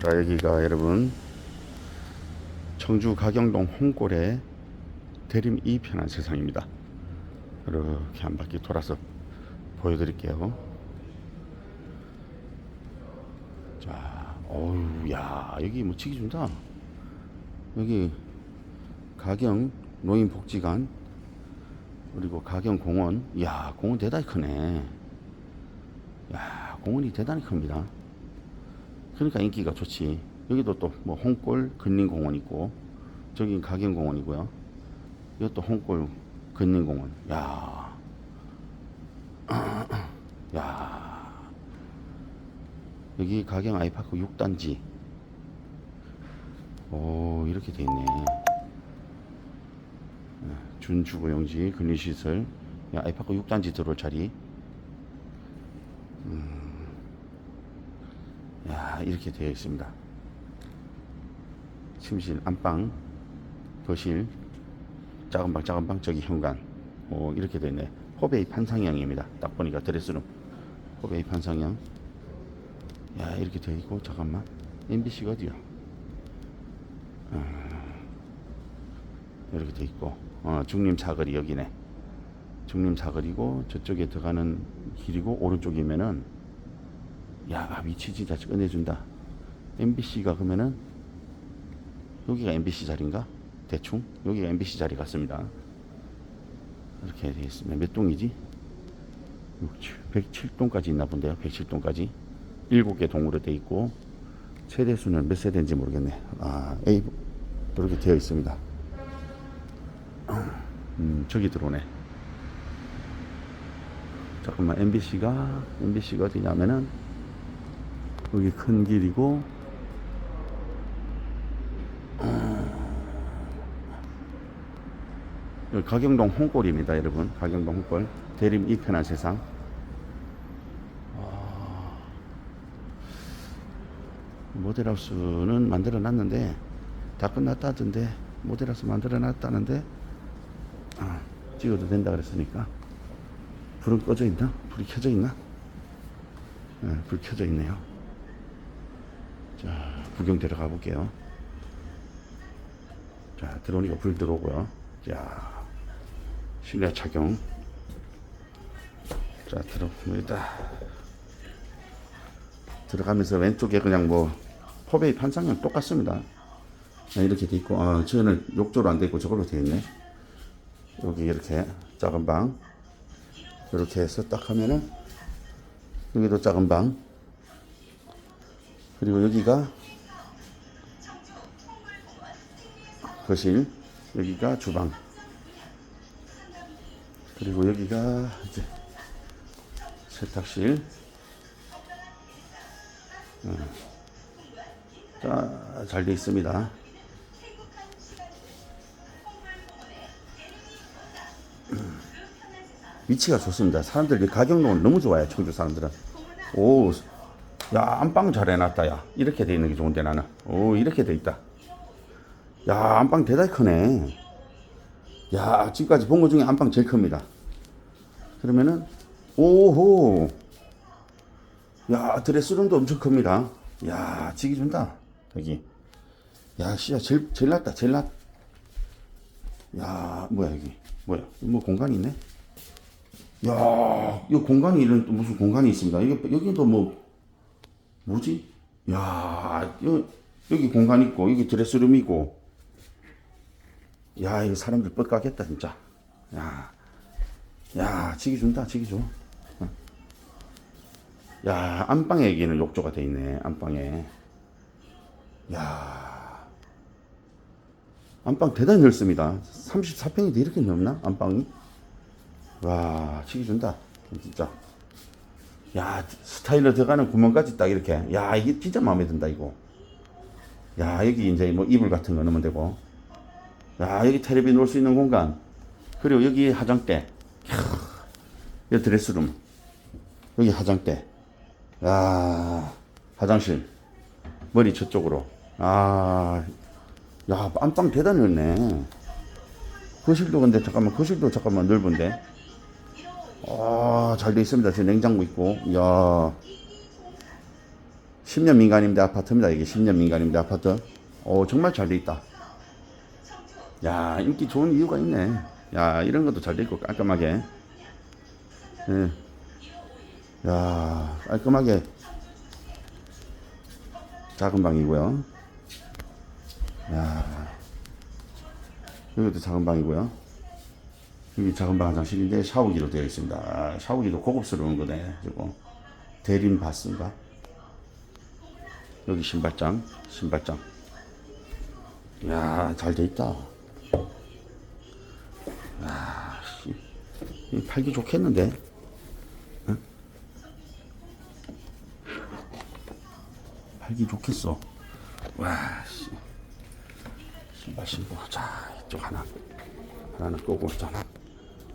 자 여기가 여러분 청주 가경동 홍골의 대림 2편한 세상입니다. 이렇게 한 바퀴 돌아서 보여드릴게요. 자, 어우, 야, 여기 뭐 치기 준다. 여기 가경 노인복지관 그리고 가경 공원. 야, 공원 대단히 크네. 야, 공원이 대단히 큽니다. 그러니까 인기가 좋지. 여기도 또 뭐 홍골 근린공원 있고 저기 가경공원이고요. 이것도 홍골 근린공원. 야, 야, 여기 가경 아이파크 6단지. 오 이렇게 돼 있네. 준주거용지 근린시설 야, 아이파크 6단지 들어올 자리. 야 이렇게 되어 있습니다. 침실, 안방, 거실, 작은 방, 작은 방, 저기 현관. 뭐 이렇게 되어 있네. 호베이 판상형입니다. 딱 보니까 드레스룸. 호베이 판상형. 야 이렇게 되어 있고 잠깐만. MBC가 어디야? 아, 이렇게 되어 있고 어, 중림 사거리 여기네. 중림 사거리고 저쪽에 들어가는 길이고 오른쪽이면은 야 위치 진짜 끝내준다. MBC가 그러면은 여기가 MBC 자리인가? 대충 여기가 MBC 자리 같습니다. 이렇게 되어 있습니다. 몇 동이지? 107동까지 있나 본데요. 107동까지 7개 동으로 되어 있고 세대 수는 몇 세대인지 모르겠네. 아 A 이렇게 되어 있습니다. 음 저기 들어오네. 잠깐만 MBC가 MBC가 어디냐면은 여기 큰 길이고 여기 가경동 홍골입니다 여러분. 가경동 홍골. 대림 이편한 세상. 아, 모델하우스는 만들어 놨는데 다 끝났다던데 모델하우스 만들어 놨다는데 아, 찍어도 된다 그랬으니까. 불은 꺼져 있나? 불이 켜져 있나? 네, 불 켜져 있네요 자, 구경 들어가 볼게요. 자, 들어오니까 불 들어오고요. 자, 실내 착용. 자, 들어옵니다. 들어가면서 왼쪽에 그냥 뭐, 포베이 판상형 똑같습니다. 자, 이렇게 돼 있고, 아, 저는 욕조로 안 돼 있고 저걸로 돼 있네. 여기 이렇게 작은 방. 이렇게 해서 딱 하면은, 여기도 작은 방. 그리고 여기가 거실, 여기가 주방, 그리고 여기가 이제 세탁실. 어. 자, 잘돼 있습니다. 위치가 좋습니다. 사람들이 가격론을 너무 좋아해요. 청주 사람들은. 오, 야, 안방 잘 해놨다, 야. 이렇게 돼 있는 게 좋은데, 나는. 오, 이렇게 돼 있다. 야, 안방 대단히 크네. 야, 지금까지 본 것 중에 안방 제일 큽니다. 그러면은, 오호. 야, 드레스룸도 엄청 큽니다. 야, 지기 준다. 여기. 야, 씨야, 제일, 제일 낫다, 제일 낫. 야, 뭐야, 여기. 뭐야, 뭐 공간이 있네? 야, 이 공간이 이런 또 무슨 공간이 있습니다. 여기, 여기도 뭐, 뭐지? 야, 여기, 여기 공간 있고, 여기 드레스룸 있고. 야, 이거 사람들 뻑가겠다, 진짜. 야, 야, 지기 준다, 지기 줘. 어. 야, 안방에 여기는 욕조가 돼 있네, 안방에. 야, 안방 대단히 넓습니다. 34평인데 이렇게 넓나? 안방이? 와, 치기 준다. 진짜. 야, 스타일러 들어가는 구멍까지 딱 이렇게. 야, 이게 진짜 마음에 든다, 이거. 야, 여기 이제 뭐 이불 같은 거 넣으면 되고. 야, 여기 텔레비 놓을 수 있는 공간. 그리고 여기 화장대. 캬, 여기 드레스룸. 여기 화장대. 야, 화장실. 머리 저쪽으로. 아, 야, 안방 대단히 넓네. 거실도 근데 잠깐만, 거실도 잠깐만 넓은데. 아, 잘 돼 있습니다. 지금 냉장고 있고. 야 10년 민간임대 아파트입니다. 이게 10년 민간임대 아파트. 오, 정말 잘 돼 있다. 야, 인기 좋은 이유가 있네. 야, 이런 것도 잘 돼 있고 깔끔하게. 예. 야, 깔끔하게 작은 방이고요. 야, 여기도 작은 방이고요. 여기 작은 방 화장실인데 샤워기로 되어 있습니다. 아, 샤워기도 고급스러운 거네. 그리고 대림 바스인가? 여기 신발장, 신발장. 야, 잘 돼 있다. 야, 씨. 이 팔기 좋겠는데? 응? 팔기 좋겠어. 와, 씨. 신발 신고. 자, 이쪽 하나. 하나는 끄고 있잖아.